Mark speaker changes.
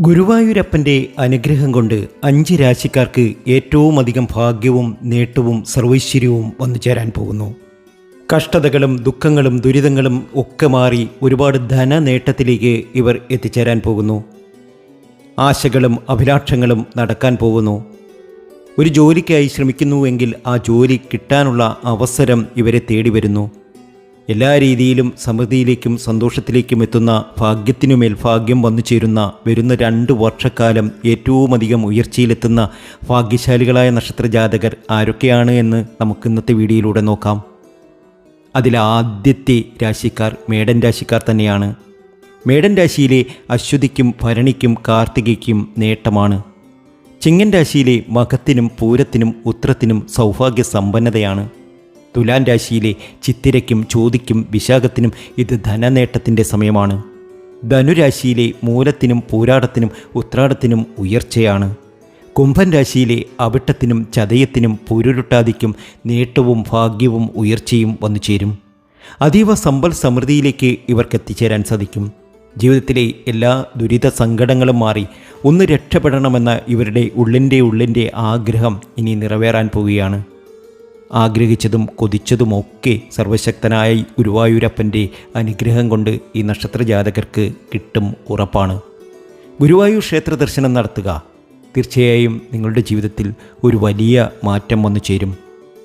Speaker 1: ഗുരുവായൂരപ്പന്റെ അനുഗ്രഹം കൊണ്ട് അഞ്ച് രാശിക്കാർക്ക് ഏറ്റവും അധികം ഭാഗ്യവും നേട്ടവും സർവൈശ്വര്യവും വന്നു ചേരാൻ പോകുന്നു. കഷ്ടതകളും ദുഃഖങ്ങളും ദുരിതങ്ങളും ഒക്കെ മാറി ഒരുപാട് ധന നേട്ടത്തിലേക്ക് ഇവർ എത്തിച്ചേരാൻ പോകുന്നു. ആശകളും അഭിലാഷങ്ങളും നടക്കാൻ പോകുന്നു. ഒരു ജോലിക്കായി ശ്രമിക്കുന്നുവെങ്കിൽ ആ ജോലി കിട്ടാനുള്ള അവസരം ഇവരെ തേടി വരുന്നു. എല്ലാ രീതിയിലും സമൃദ്ധിയിലേക്കും സന്തോഷത്തിലേക്കും എത്തുന്ന ഭാഗ്യത്തിനുമേൽ ഭാഗ്യം വന്നു ചേരുന്ന വരുന്ന രണ്ട് വർഷക്കാലം ഏറ്റവുമധികം ഉയർച്ചയിലെത്തുന്ന ഭാഗ്യശാലികളായ നക്ഷത്ര ജാതകർ ആരൊക്കെയാണ് എന്ന് നമുക്ക് ഇന്നത്തെ വീഡിയോയിലൂടെ നോക്കാം. അതിലാദ്യത്തെ രാശിക്കാർ മേടൻ രാശിക്കാർ തന്നെയാണ്. മേടൻ രാശിയിലെ അശ്വതിക്കും ഭരണിക്കും കാർത്തികയ്ക്കും നേട്ടമാണ്. ചിങ്ങൻ രാശിയിലെ മകത്തിനും പൂരത്തിനും ഉത്രത്തിനും സൗഭാഗ്യ സമ്പന്നതയാണ് തുലാൻ രാശിയിലെ ചിത്തിരയ്ക്കും ചോതിക്കും വിശാഖത്തിനും ഇത് ധനനേട്ടത്തിന്റെ സമയമാണ്. ധനുരാശിയിലെ മൂലത്തിനും പൂരാടത്തിനും ഉത്രാടത്തിനും ഉയർച്ചയാണ്. കുംഭൻ രാശിയിലെ അവിട്ടത്തിനും ചതയത്തിനും പൊരുരുട്ടാതിക്കും നേട്ടവും ഭാഗ്യവും ഉയർച്ചയും വന്നു ചേരും. അതീവ സമ്പൽ സമൃദ്ധിയിലേക്ക് ഇവർക്ക് എത്തിച്ചേരാൻ സാധിക്കും. ജീവിതത്തിലെ എല്ലാ ദുരിത സങ്കടങ്ങളും മാറി ഒന്ന് രക്ഷപ്പെടണമെന്ന ഇവരുടെ ഉള്ളിന്റെ ഉള്ളിന്റെ ആഗ്രഹം ഇനി നിറവേറാൻ പോവുകയാണ്. ആഗ്രഹിച്ചതും കൊതിച്ചതുമൊക്കെ സർവശക്തനായ ഗുരുവായൂരപ്പന്റെ അനുഗ്രഹം കൊണ്ട് ഈ നക്ഷത്രജാതകർക്ക് കിട്ടും ഉറപ്പാണ്. ഗുരുവായൂർ ക്ഷേത്ര ദർശനം നടത്തുക. തീർച്ചയായും നിങ്ങളുടെ ജീവിതത്തിൽ ഒരു വലിയ മാറ്റം വന്നു ചേരും.